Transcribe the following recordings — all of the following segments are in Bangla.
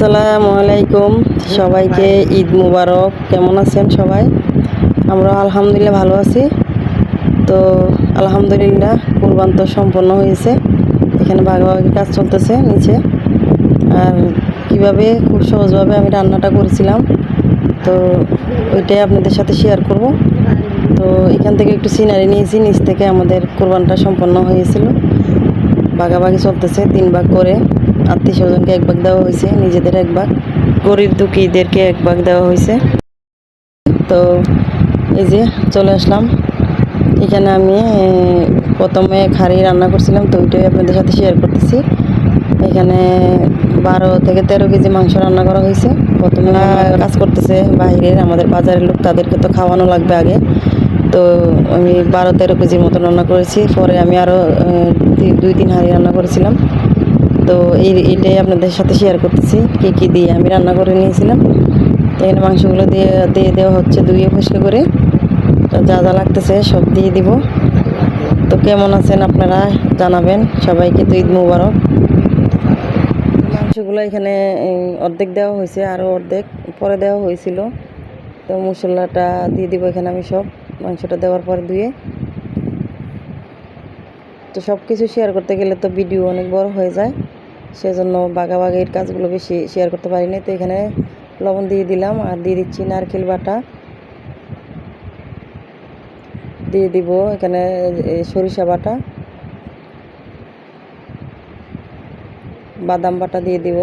আসসালামু আলাইকুম। সবাইকে ঈদ মুবারক। কেমন আছেন সবাই? আমরা আলহামদুলিল্লাহ ভালো আছি। তো আলহামদুলিল্লাহ কুরবান তো সম্পন্ন হয়েছে। এখানে ভাগাভাগি কাজ চলতেছে নিচে। আর কীভাবে খুব সহজভাবে আমি রান্নাটা করেছিলাম। তো ওইটাই আপনাদের সাথে শেয়ার করব। তো এখান থেকে একটু সিনারি নিয়েছি। নিচ থেকে আমাদের কোরবানটা সম্পন্ন হয়েছিল। ভাগাভাগি চলতেছে তিন ভাগ করে। আত্মীয় স্বজনকে এক ভাগ দেওয়া হয়েছে, নিজেদের এক ভাগ। গরিব দুঃখীদেরকে এক ভাগ দেওয়া হয়েছে। তো এই যে চলে আসলাম। এখানে আমি প্রথমে খাড়ি রান্না করছিলাম, তো ওইটাই আপনাদের সাথে শেয়ার করতেছি। এখানে বারো থেকে তেরো কেজি মাংস রান্না করা হয়েছে। প্রথমে কাজ করতেছে বাইরের, আমাদের বাজারের লোক, তাদেরকে তো খাওয়ানো লাগবে আগে। তো আমি বারো তেরো কেজির মতো রান্না করেছি। পরে আমি আরও দুই, তিন হাঁড়ি রান্না করেছিলাম। তো এই এটাই আপনাদের সাথে শেয়ার করতেছি, কী কী দিয়ে আমি রান্না করে নিয়েছিলাম। এখানে মাংসগুলো দিয়ে দিয়ে দেওয়া হচ্ছে ধুয়ে পরিষ্কার করে। তো যা যা লাগতেছে সব দিয়ে দিব। তো কেমন আছেন আপনারা জানাবেন সবাইকে তো ঈদ মুবারক। মাংসগুলো এখানে অর্ধেক দেওয়া হয়েছে আরও অর্ধেক পরে দেওয়া হয়েছিল। তো মশলাটা দিয়ে দিব এখানে আমি সব, মাংসটা দেওয়ার পরে ধুয়ে। তো সব কিছু শেয়ার করতে গেলে তো ভিডিও অনেক বড় হয়ে যায়। সেজন্য বাগাবাগির কাজগুলো বেশি শেয়ার করতে পারিনি। তো এখানে লবণ দিয়ে দিলাম আর দিয়ে দিচ্ছি নারকেল বাটা। দিয়ে দিব এখানে সরিষা বাটা। বাদাম বাটা দিয়ে দিব।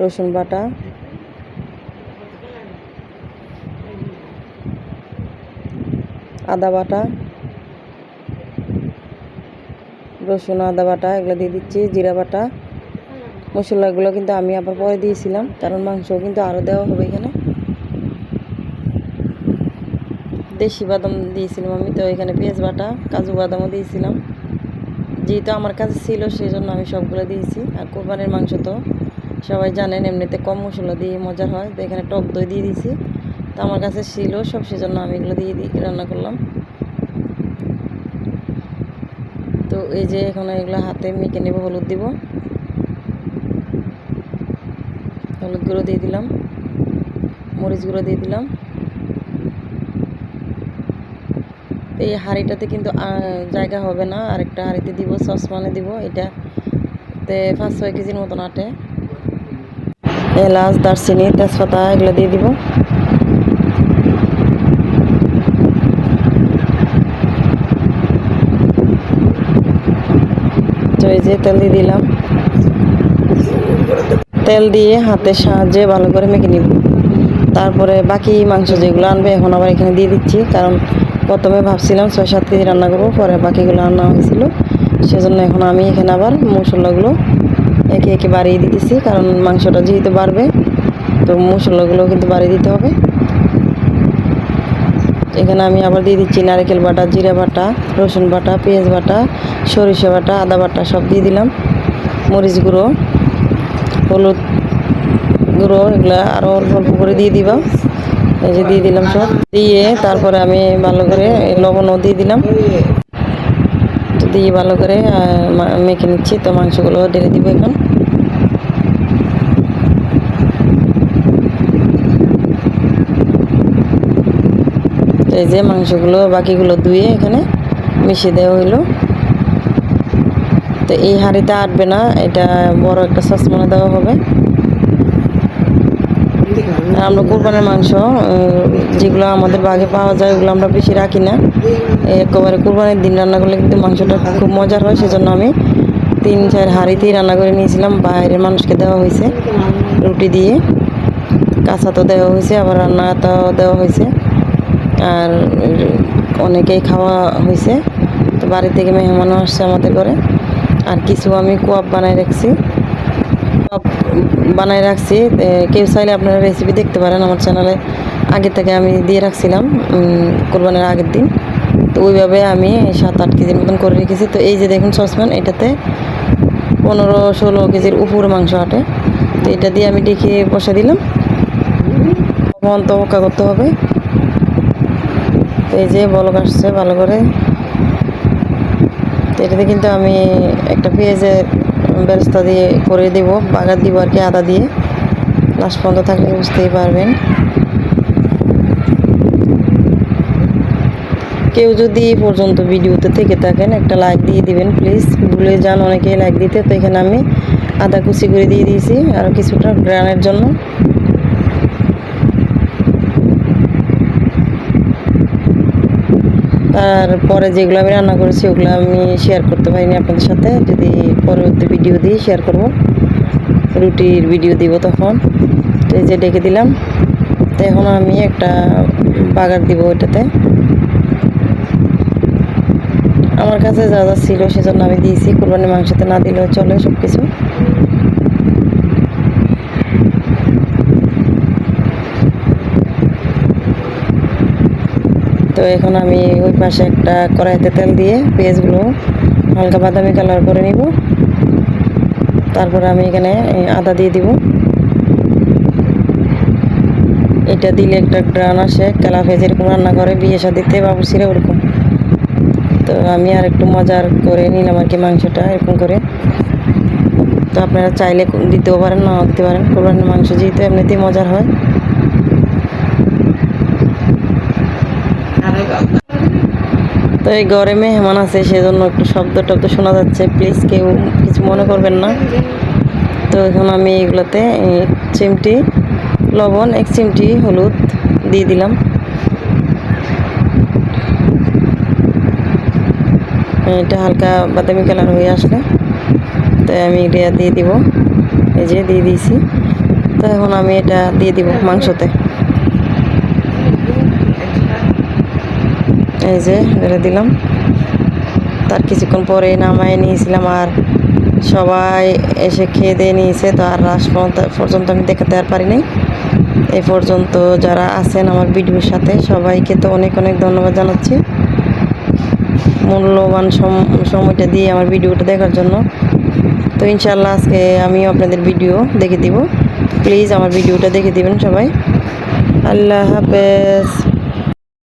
রসুন বাটা। আদা বাটা। রসুন আদা বাটা, এগুলো দিয়ে দিচ্ছি, জিরা বাটা। মশলাগুলো কিন্তু আমি আবার পরে দিয়েছিলাম, কারণ মাংস কিন্তু আরও দেওয়া হবে এখানে। দেশি বাদাম দিয়েছিলাম আমি, তো এখানে পেঁয়াজ বাটা, কাজু বাদামও দিয়েছিলাম। যেহেতু আমার কাছে ছিল সেই জন্য আমি সবগুলো দিয়েছি। আর কোরবানির মাংস তো সবাই জানেন, এমনিতে কম মশলা দিয়ে মজার হয়। তো এখানে টক দই দিয়ে দিয়েছি। তো আমার কাছে ছিল সব, সেজন্য আমি এগুলো দিয়ে দিয়ে রান্না করলাম। তো এই যে এখন এগুলো হাতে মেখে নেব, হলুদ দিব। হলুদ গুঁড়ো দিয়ে দিলাম, মরিচ গুঁড়ো দিয়ে দিলাম। এই হাঁড়িটাতে কিন্তু জায়গা হবে না, আরেকটা হাঁড়িতে দিব, সসপ্যানে দিব এটাতে পাঁচ ছয় কেজির মতন আটে। এলাচ, দারচিনি, তেজপাতা এগুলো দিয়ে দিব। যে তেল দিয়ে দিলাম। তেল দিয়ে হাতের সাহায্যে ভালো করে মেখে নিব। তারপরে বাকি মাংস যেগুলো আনবে এখন আবার এখানে দিয়ে দিচ্ছি, কারণ প্রথমে ভাবছিলাম ছয় সাত কেজি রান্না করব, পরে বাকিগুলো আনা হয়েছিল। সেজন্য এখন আমি এখানে আবার মশলাগুলো একে একে বাড়িয়ে দিতেছি, কারণ মাংসটা যেহেতু বাড়বে, তো মশলাগুলো কিন্তু বাড়িয়ে দিতে হবে। এখানে আমি আবার দিয়ে দিচ্ছি নারকেল বাটা, জিরা বাটা, রসুন বাটা, পেঁয়াজ বাটা, সরিষা বাটা, আদা বাটা, সব দিয়ে দিলাম। মরিচ গুঁড়ো, হলুদ গুঁড়ো, এগুলো আরও অল্প অল্প করে দিয়ে দিবা। এই যে দিয়ে দিলাম সব। দিয়ে তারপরে আমি ভালো করে লবণও দিয়ে দিলাম। দিয়ে ভালো করে মেখে নিচ্ছি। তো মাংসগুলো ঢেলে দিব এখন। এই যে মাংসগুলো বাকিগুলো ধুয়ে এখানে মিশিয়ে দেওয়া হইল। তো এই হাঁড়িতে আটবে না, এটা বড় একটা সসমানে দেওয়া হবে। আমরা কোরবানের মাংস যেগুলো আমাদের বাগে পাওয়া যায়, ওগুলো আমরা বেশি রাখি না। একেবারে কোরবানির দিন রান্না করলে কিন্তু মাংসটা খুব মজার হয়, সেজন্য আমি তিন, চার হাঁড়িতেই রান্না করে নিয়েছিলাম। বাইরের মানুষকে দেওয়া হয়েছে, রুটি দিয়ে। কাঁচা তো দেওয়া হয়েছে, আবার রান্না তো দেওয়া হয়েছে। আর অনেকেই খাওয়া হয়েছে। তো বাড়ি থেকে মেহমানও আসছে আমাদের ঘরে। আর কিছু আমি কোয়াব বানাই রাখছি। কোয়াব বানাই রাখছি। কেউ চাইলে আপনারা রেসিপি দেখতে পারেন আমার চ্যানেলে আগে থেকে আমি দিয়ে রাখছিলাম কোরবানির আগের দিন। তো ওইভাবে আমি সাত আট কেজির মতন করে রেখেছি। তো এই যে দেখুন সসপ্যান, এটাতে পনেরো ষোলো কেজির উপরে মাংস আটে। তো এটা দিয়ে আমি ডেকে বসে দিলাম। তখন তো করতে হবে। তো এই যে বলক আসছে ভালো করে। এটাতে কিন্তু আমি একটা পেঁয়াজের ব্যবস্থা দিয়ে করে দেবো, বাগার দিব আর কি আদা দিয়ে। লাস্ট পর্যন্ত থাকলে বুঝতেই পারবেন। কেউ যদি এই পর্যন্ত ভিডিওতে থেকে থাকেন, একটা লাইক দিয়ে দিবেন প্লিজ ভুলে যান অনেকেই লাইক দিতে। তো এখানে আমি আদা কুচি করে দিয়ে দিয়েছি, আর কিছুটা গ্রানের জন্য। তারপরে যেগুলো আমি রান্না করেছি, ওগুলো আমি শেয়ার করতে পারিনি আপনাদের সাথে। যদি পরবর্তী ভিডিও দিয়ে শেয়ার করব, রুটির ভিডিও দিব তখন। এই যে ডেকে দিলাম। তো এখন আমি একটা বাগার দিব ওইটাতে। আমার কাছে যা যা ছিল সেজন্য আমি দিয়েছি। কোরবানি মাংসতে না দিলেও চলে সব কিছু তো এখন আমি ওই পাশে একটা কড়াইতে তেল দিয়ে পেঁয়াজগুলো হালকা বাদামি কালার করে নিব। তারপর আমি এখানে আদা দিয়ে দিব। এটা দিলে একটা গ্রান আসে, কালাফে এরকম রান্না করে বিয়ে শাদিতে বাবুসিরা ওরকম। তো আমি আর একটু মজার করে নিলাম আর কি মাংসটা এরকম করে। তো আপনারা চাইলে দিতেও পারেন, নাও দিতে পারেন। কোরবানির মাংস যেহেতু এমনিতেই মজার হয়। তো এই ঘরে মেহমান আছে, সেজন্য একটু শব্দ টব্দ শোনা যাচ্ছে। প্লিজ কেউ কিছু মনে করবেন না। তো এখন আমি এগুলোতে চিমটি, লবণ, এক চিমটি হলুদ দিয়ে দিলাম। এটা হালকা বাদামি কালার হয়ে আসলে তো আমি এটা দিয়ে দিব। এই যে দিয়ে দিয়েছি। তো এখন আমি এটা দিয়ে দিব মাংসতে। এই যে এটা দিলাম। তার কিছুক্ষণ পরে নামায় নিয়েছিলাম আর সবাই এসে খেয়ে দিয়ে নিয়েছে, তো আর রাস পর্যন্ত আমি দেখাতে আর পারিনি এ পর্যন্ত যারা আছেন আমার ভিডিওর সাথে, সবাইকে তো অনেক অনেক ধন্যবাদ জানাচ্ছি। মূল্যবান সম- সময়টা দিয়ে আমার ভিডিওটা দেখার জন্য। তো ইনশাল্লাহ আজকে আমিও আপনাদের ভিডিও দেখে দিব। প্লিজ আমার ভিডিওটা দেখে দিবেন সবাই। আল্লাহ হাফেজ।